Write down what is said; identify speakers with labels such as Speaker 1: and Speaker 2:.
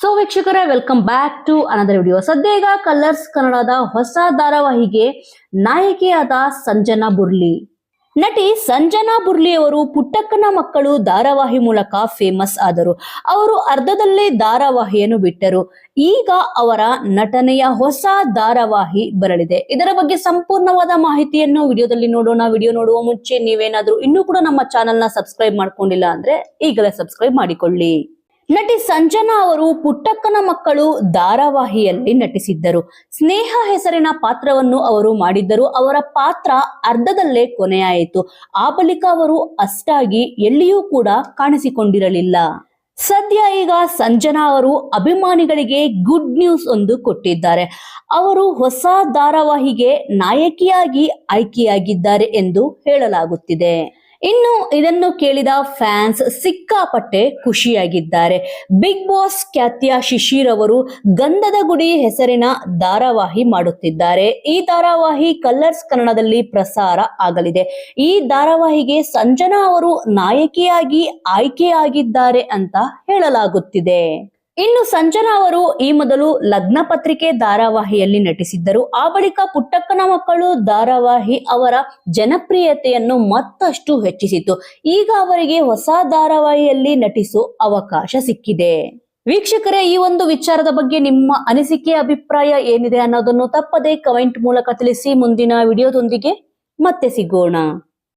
Speaker 1: So ವೀಕ್ಷಕರೇ welcome back to another video ಸದ್ಯ ಈಗ ಕಲರ್ಸ್ ಕನ್ನಡದ ಹೊಸ ಧಾರಾವಾಹಿಗೆ ನಾಯಕಿಯಾದ ಸಂಜನಾ ಬುರ್ಲಿ. ನಟಿ ಸಂಜನಾ ಬುರ್ಲಿ ಅವರು ಪುಟ್ಟಕ್ಕನ ಮಕ್ಕಳು ಧಾರಾವಾಹಿ ಮೂಲಕ ಫೇಮಸ್ ಆದರು. ಅವರು ಅರ್ಧದಲ್ಲೇ ಧಾರಾವಾಹಿಯನ್ನು ಬಿಟ್ಟರು. ಈಗ ಅವರ ನಟನೆಯ ಹೊಸ ಧಾರಾವಾಹಿ ಬರಲಿದೆ. ಇದರ ಬಗ್ಗೆ ಸಂಪೂರ್ಣವಾದ ಮಾಹಿತಿಯನ್ನು ವಿಡಿಯೋದಲ್ಲಿ ನೋಡೋಣ. ವಿಡಿಯೋ ನೋಡುವ ಮುಂಚೆ ನೀವೇನಾದರೂ ಇನ್ನೂ ಕೂಡ ನಮ್ಮ ಚಾನೆಲ್ನ ಸಬ್ಸ್ಕ್ರೈಬ್ ಮಾಡ್ಕೊಂಡಿಲ್ಲ ಅಂದ್ರೆ ಈಗಲೇ ಸಬ್ಸ್ಕ್ರೈಬ್ ಮಾಡಿಕೊಳ್ಳಿ. ನಟಿ ಸಂಜನಾ ಅವರು ಪುಟ್ಟಕ್ಕನ ಮಕ್ಕಳು ಧಾರಾವಾಹಿಯಲ್ಲಿ ನಟಿಸಿದ್ದರು. ಸ್ನೇಹ ಹೆಸರಿನ ಪಾತ್ರವನ್ನು ಅವರು ಮಾಡಿದ್ದರು. ಅವರ ಪಾತ್ರ ಅರ್ಧದಲ್ಲೇ ಕೊನೆಯಾಯಿತು. ಆ ಬಳಿಕ ಅವರು ಅಷ್ಟಾಗಿ ಎಲ್ಲಿಯೂ ಕೂಡ ಕಾಣಿಸಿಕೊಂಡಿರಲಿಲ್ಲ. ಸದ್ಯ ಈಗ ಸಂಜನಾ ಅವರು ಅಭಿಮಾನಿಗಳಿಗೆ ಗುಡ್ ನ್ಯೂಸ್ ಒಂದು ಕೊಟ್ಟಿದ್ದಾರೆ. ಅವರು ಹೊಸ ಧಾರಾವಾಹಿಗೆ ನಾಯಕಿಯಾಗಿ ಆಯ್ಕೆಯಾಗಿದ್ದಾರೆ ಎಂದು ಹೇಳಲಾಗುತ್ತಿದೆ. ಇನ್ನು ಇದನ್ನು ಕೇಳಿದ ಫ್ಯಾನ್ಸ್ ಸಿಕ್ಕಾಪಟ್ಟೆ ಖುಷಿಯಾಗಿದ್ದಾರೆ. ಬಿಗ್ ಬಾಸ್ ಖ್ಯಾತಿಯ ಶಿಶಿರ್ ಅವರು ಗಂಧದ ಗುಡಿ ಹೆಸರಿನ ಧಾರಾವಾಹಿ ಮಾಡುತ್ತಿದ್ದಾರೆ. ಈ ಧಾರಾವಾಹಿ ಕಲರ್ಸ್ ಕನ್ನಡದಲ್ಲಿ ಪ್ರಸಾರ ಆಗಲಿದೆ. ಈ ಧಾರಾವಾಹಿಗೆ ಸಂಜನಾ ಅವರು ನಾಯಕಿಯಾಗಿ ಆಯ್ಕೆಯಾಗಿದ್ದಾರೆ ಅಂತ ಹೇಳಲಾಗುತ್ತಿದೆ. ಇನ್ನು ಸಂಜನಾ ಅವರು ಈ ಮೊದಲು ಲಗ್ನ ಪತ್ರಿಕೆ ಧಾರಾವಾಹಿಯಲ್ಲಿ ನಟಿಸಿದ್ದರು. ಆ ಬಳಿಕ ಪುಟ್ಟಕ್ಕನ ಮಕ್ಕಳು ಧಾರಾವಾಹಿ ಅವರ ಜನಪ್ರಿಯತೆಯನ್ನು ಮತ್ತಷ್ಟು ಹೆಚ್ಚಿಸಿತು. ಈಗ ಅವರಿಗೆ ಹೊಸ ಧಾರಾವಾಹಿಯಲ್ಲಿ ನಟಿಸುವ ಅವಕಾಶ ಸಿಕ್ಕಿದೆ. ವೀಕ್ಷಕರೇ, ಈ ಒಂದು ವಿಚಾರದ ಬಗ್ಗೆ ನಿಮ್ಮ ಅನಿಸಿಕೆ, ಅಭಿಪ್ರಾಯ ಏನಿದೆ ಅನ್ನೋದನ್ನು ತಪ್ಪದೆ ಕಮೆಂಟ್ ಮೂಲಕ ತಿಳಿಸಿ. ಮುಂದಿನ ವಿಡಿಯೋದೊಂದಿಗೆ ಮತ್ತೆ ಸಿಗೋಣ.